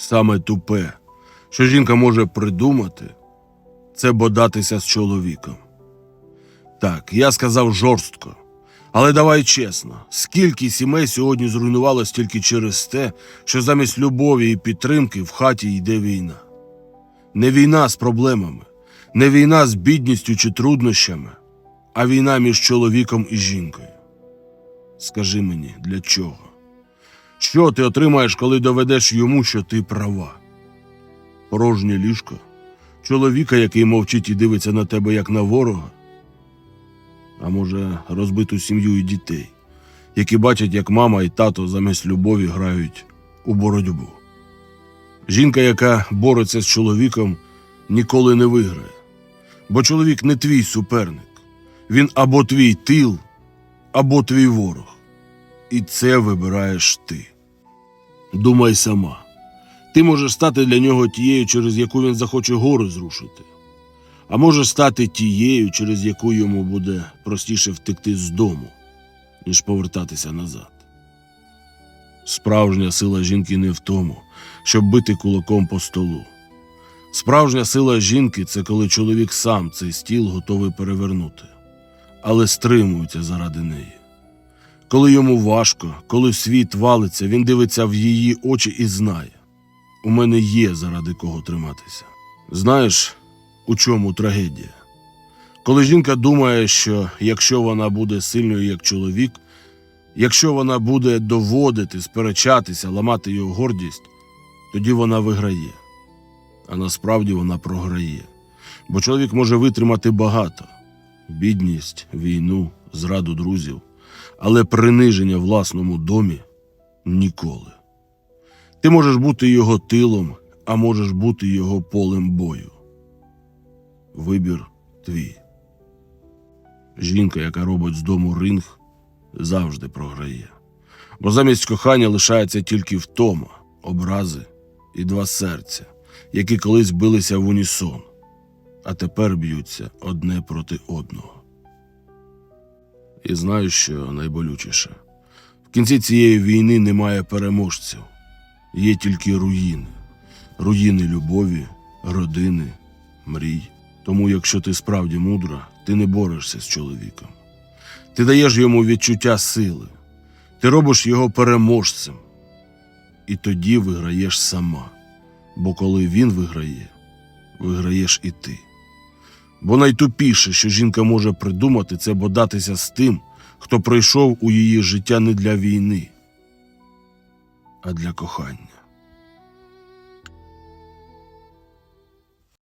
Саме тупе, що жінка може придумати, це бодатися з чоловіком. Так, я сказав жорстко. Але давай чесно, скільки сімей сьогодні зруйнувалось тільки через те, що замість любові і підтримки в хаті йде війна. Не війна з проблемами, не війна з бідністю чи труднощами, а війна між чоловіком і жінкою. Скажи мені, для чого? Що ти отримаєш, коли доведеш йому, що ти права? Порожнє ліжко, чоловіка, який мовчить і дивиться на тебе як на ворога, а може, розбиту сім'ю і дітей, які бачать, як мама і тато замість любові грають у боротьбу. Жінка, яка бореться з чоловіком, ніколи не виграє, бо чоловік не твій суперник, він або твій тил, або твій ворог. І це вибираєш ти. Думай сама. Ти можеш стати для нього тією, через яку він захоче гори зрушити, а можеш стати тією, через яку йому буде простіше втекти з дому, ніж повертатися назад. Справжня сила жінки не в тому, щоб бити кулаком по столу. Справжня сила жінки це коли чоловік сам цей стіл готовий перевернути, але стримується заради неї. Коли йому важко, коли світ валиться, він дивиться в її очі і знає: у мене є заради кого триматися. Знаєш, у чому трагедія? Коли жінка думає, що якщо вона буде сильною як чоловік, якщо вона буде доводити, сперечатися, ламати його гордість, тоді вона виграє. А насправді вона програє. Бо чоловік може витримати багато: бідність, війну, зраду друзів, але приниження власному домі ніколи. Ти можеш бути його тилом, а можеш бути його полем бою. Вибір твій. Жінка, яка робить з дому ринг, завжди програє. Бо замість кохання лишається тільки втома, образи і два серця, які колись билися в унісон, а тепер б'ються одне проти одного. І знаю, що найболючіше. В кінці цієї війни немає переможців, є тільки руїни, руїни любові, родини, мрій. Тому, якщо ти справді мудра, ти не борешся з чоловіком. Ти даєш йому відчуття сили, ти робиш його переможцем. І тоді виграєш сама. Бо коли він виграє, виграєш і ти. Бо найтупіше, що жінка може придумати, це бодатися з тим, хто прийшов у її життя не для війни, а для кохання.